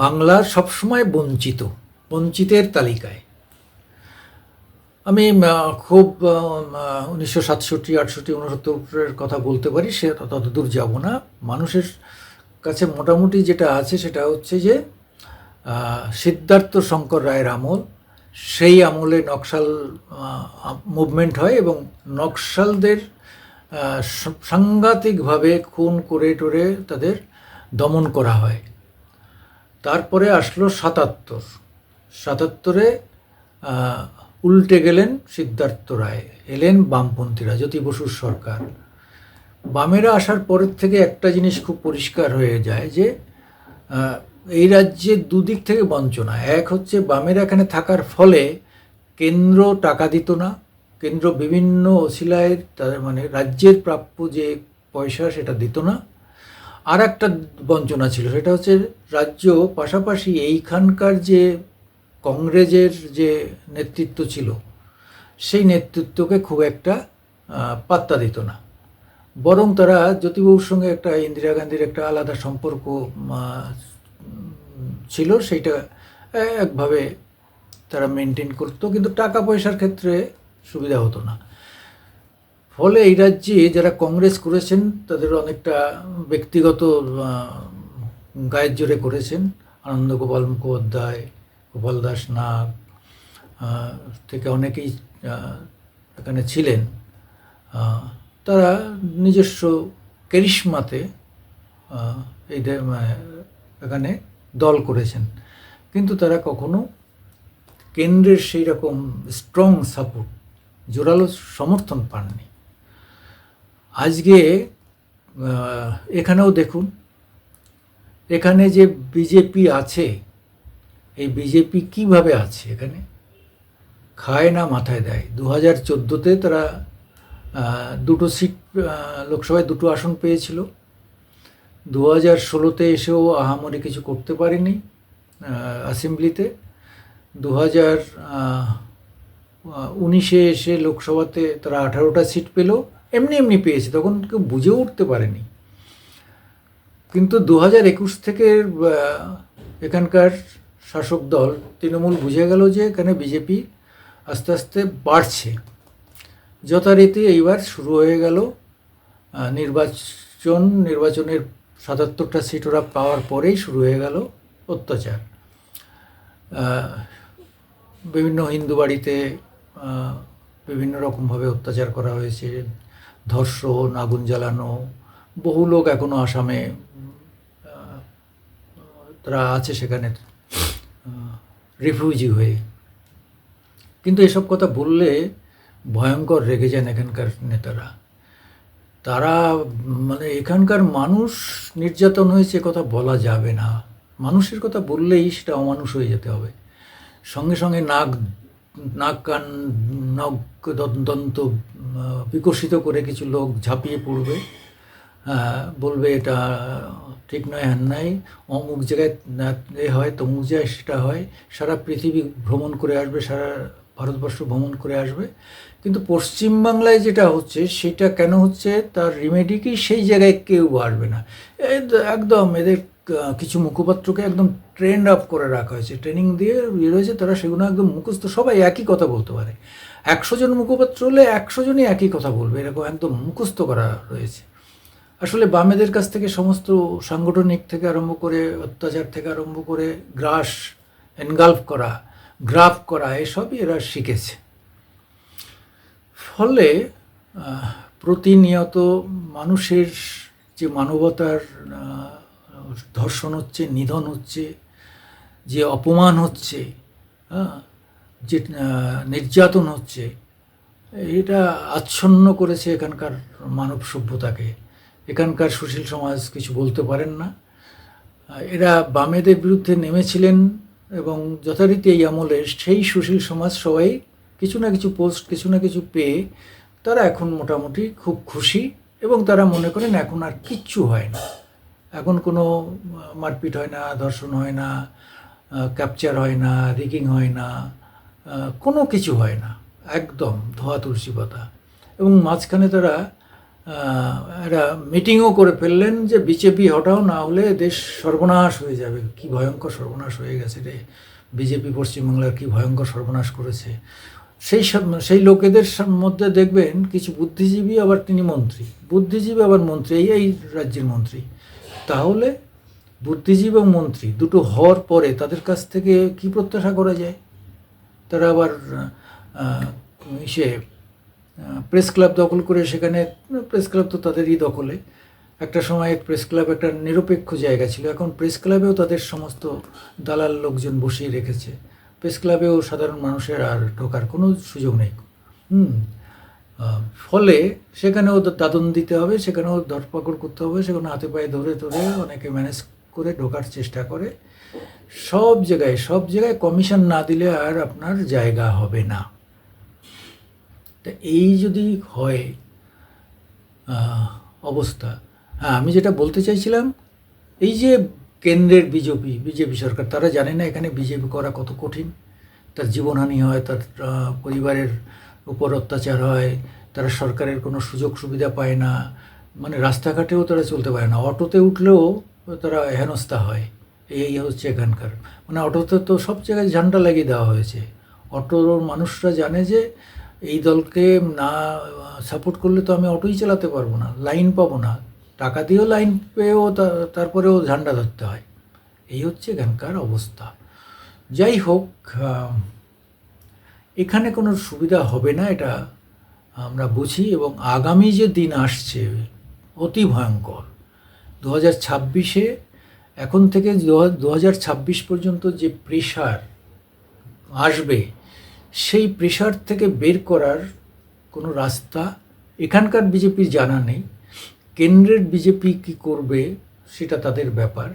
বাংলার সবসময় বঞ্চিত, বঞ্চিতের তালিকায়। আমি খুব উনিশশো সাতষট্টি, আটষট্টি, উনসত্তরের কথা বলতে পারি, সে ততদূর যাব না। মানুষের কাছে মোটামুটি যেটা আছে সেটা হচ্ছে যে সিদ্ধার্থ শঙ্কর রায়ের আমল, সেই আমলে নকশাল মুভমেন্ট হয় এবং নকশালদের সাংঘাতিকভাবে খুন করে টরে তাদের দমন করা হয়। তারপরে আসলো সাতাত্তর। সাতাত্তরে উল্টে গেলেন সিদ্ধার্থ রায়, এলেন বামপন্থীরা জ্যোতি বসুর সরকার। বামেরা আসার পরের থেকে একটা জিনিস খুব পরিষ্কার হয়ে যায় যে এই রাজ্যে দুদিক থেকে বঞ্চনা। এক হচ্ছে বামেরা এখানে থাকার ফলে কেন্দ্র টাকা দিত না, কেন্দ্র বিভিন্ন অশিলায় তাদের মানে রাজ্যের প্রাপ্য যে পয়সা সেটা দিত না। আর একটা বঞ্চনা ছিল, সেটা হচ্ছে রাজ্য পাশাপাশি এইখানকার যে কংগ্রেসের যে নেতৃত্ব ছিল, সেই নেতৃত্বকে খুব একটা পাত্তা দিত না। বরং তারা জ্যোতিবাবুর সঙ্গে একটা, ইন্দিরা গান্ধীর একটা আলাদা সম্পর্ক ছিল, সেইটা একভাবে তারা মেনটেন করতো, কিন্তু টাকা পয়সার ক্ষেত্রে সুবিধা হতো না। ফলে এই রাজ্যে যারা কংগ্রেস করেছেন, তাদের অনেকটা ব্যক্তিগত গায়ের জোরে করেছেন। আনন্দ গোপাল মুখোপাধ্যায়, গোপাল দাস নাগ থেকে অনেকেই এখানে ছিলেন। তারা নিজস্ব কেরিশমাতে এই এখানে দল করেছেন। কিন্তু তারা কখনো কেন্দ্রের সেই রকম স্ট্রং সাপোর্ট জোরালো সমর্থন পাননি। আজকে এখানেও দেখুন, এখানে যে বিজেপি আছে, এই বিজেপি কীভাবে আছে এখানে? খায় না মাথায় দেয়। দু হাজার চোদ্দোতে তারা দুটো সিট লোকসভায় দুটো আসন পেয়েছিল। দু হাজার ষোলোতে এসেও আহামরি কিছু করতে পারেনি অ্যাসেম্বলিতে। দু হাজার উনিশে এসে লোকসভাতে তারা আঠারোটা সিট পেল। এমনি এমনি পেয়েছে, তখন কেউ বুঝে উঠতে পারেনি। কিন্তু দু হাজার একুশ থেকে এখানকার শাসক দল তৃণমূল বুঝে গেল যে এখানে বিজেপি আস্তে আস্তে বাড়ছে। যথারীতি এইবার শুরু হয়ে গেল নির্বাচন, নির্বাচনের সাতাত্তরটা সিট ওরা পাওয়ার পরেই শুরু হয়ে গেল অত্যাচার। বিভিন্ন হিন্দু বাড়িতে বিভিন্ন রকমভাবে অত্যাচার করা হয়েছে ধর্ষণ, আগুন জ্বালানো, বহু লোক এখনও আসামে তারা আছে সেখানে রিফিউজি হয়ে। কিন্তু এসব কথা বললে ভয়ঙ্কর রেগে যান এখানকার নেতারা। তারা মানে এখানকার মানুষ নির্যাতন হয়েছে কথা বলা যাবে না। মানুষের কথা বললেই সেটা অমানুষ হয়ে যেতে হবে। সঙ্গে সঙ্গে নাক নাক কান নখ দন্ত বিকশিত করে কিছু লোক ঝাঁপিয়ে পড়বে। বলবে এটা ঠিক নয় হ্যান নাই। অমুক জায়গায়, এ হয়, তমুক জায়গায়, সেটা হয়। সারা পৃথিবী ভ্রমণ করে আসবে, সারা ভারতবর্ষ ভ্রমণ করে আসবে। কিন্তু পশ্চিমবাংলায় যেটা হচ্ছে, সেটা কেন হচ্ছে? তার রিমেডি কি? সেই জায়গায় কেউ আসবে না। একদম এদের কিছু মুখপাত্রকে একদম ট্রেন্ড আপ করে রাখা হয়েছে। ট্রেনিং দিয়ে ইয়ে রয়েছে, তারা সেগুলো একদম মুখস্থ, সবাই একই কথা বলতে পারে। একশো জন মুখপাত্র হলে একশো জনই একই কথা বলবে, এরকম একদম মুখস্থ করা রয়েছে। আসলে বামেদের কাছ থেকে সমস্ত সাংগঠনিক থেকে আরম্ভ করে, অত্যাচার থেকে আরম্ভ করে, গ্রাস এনগালফ করা, গ্রাফ করা, এসবই এরা শিখেছে। ফলে প্রতিনিয়ত মানুষের যে মানবতার ধর্ষণ হচ্ছে নিধন হচ্ছে যে অপমান হচ্ছে হ্যাঁ, যে নির্যাতন হচ্ছে এটা আচ্ছন্ন করেছে এখানকার মানব সভ্যতাকে। এখানকার সুশীল সমাজ কিছু বলতে পারেন না। এরা বামেদের বিরুদ্ধে নেমেছিলেন এবং যথারীতি এই আমলে সেই সুশীল সমাজ সবাই কিছু না কিছু পোস্ট কিছু না কিছু পেয়ে তারা এখন মোটামুটি খুব খুশি এবং তারা মনে করেন এখন আর কিচ্ছু হয় না। এখন কোনো মারপিট হয় না, ধর্ষণ হয় না ক্যাপচার হয় না রিগিং হয় না কোনো কিছু হয় না। একদম ধোয়া তুলসী পাতা। এবং মাঝখানে তারা একটা মিটিংও করে ফেললেন যে বিজেপি হটাও না হলে দেশ সর্বনাশ হয়ে যাবে। কি ভয়ঙ্কর সর্বনাশ হয়ে গেছে রে। বিজেপি পশ্চিমবাংলার কি ভয়ঙ্কর সর্বনাশ করেছে। সেই সব, সেই লোকেদের মধ্যে দেখবেন কিছু বুদ্ধিজীবী আবার তিনি মন্ত্রী। বুদ্ধিজীবী আবার মন্ত্রী এই রাজ্যের মন্ত্রী। তাহলে বুদ্ধিজীবী এবং মন্ত্রী দুটো হওয়ার পরে তাদের কাছ থেকে কি প্রত্যাশা করা যায়? তারা আবার ইসে প্রেস ক্লাব দখল করে সেখানে, প্রেস ক্লাব তো তাদেরই দখলে। একটা সময় প্রেস ক্লাব একটা নিরপেক্ষ জায়গা ছিল। এখন প্রেস ক্লাবেও তাদের সমস্ত দালাল লোকজন বসিয়ে রেখেছে। প্রেস ক্লাবেও সাধারণ মানুষের আর ঢোকার কোনো সুযোগ নেই। হুম ফলে সেখানেও দাদন দিতে হবে, সেখানেও ধরপাকড় করতে হবে, সেখানে হাতে পায়ে ধরে ধরে অনেকে ম্যানেজ করে ঢোকার চেষ্টা করে। সব জায়গায় সব জায়গায় কমিশন না দিলে আর আপনার জায়গা হবে না। তা এই যদি হয় অবস্থা। হ্যাঁ আমি যেটা বলতে চাইছিলাম, এই যে কেন্দ্রের বিজেপি বিজেপি সরকার, তারা জানে না এখানে বিজেপি করা কত কঠিন। তার জীবনহানি হয়, তার পরিবারের উপর অত্যাচার হয়, তারা সরকারের কোনো সুযোগ সুবিধা পায় না মানে রাস্তাঘাটেও তারা চলতে পারে না। অটোতে উঠলেও তারা হেনস্থা হয়। এই হচ্ছে এখানকার। মানে অটোতে তো সব জায়গায় ঝান্ডা লাগিয়ে দেওয়া হয়েছে। অটোর মানুষরা জানে যে এই দলকে না সাপোর্ট করলে তো আমি অটোই চালাতে পারব না, লাইন পাবো না। টাকা দিয়েও লাইন পেয়েও তারপরেও ঝান্ডা ধরতে হয়। এই হচ্ছে এখানকার অবস্থা। যাই হোক এখানে কোনো সুবিধা হবে না, এটা আমরা বুঝি এবং আগামী যে দিন আসছে অতি ভয়ঙ্কর। দু হাজার ছাব্বিশে, এখন থেকে দু হাজার ছাব্বিশ পর্যন্ত যে প্রেশার আসবে, সেই প্রেশার থেকে বের করার কোনো রাস্তা এখানকার বিজেপির জানা নেই। কেন্দ্রের বিজেপি কি করবে, সেটা তাদের ব্যাপার।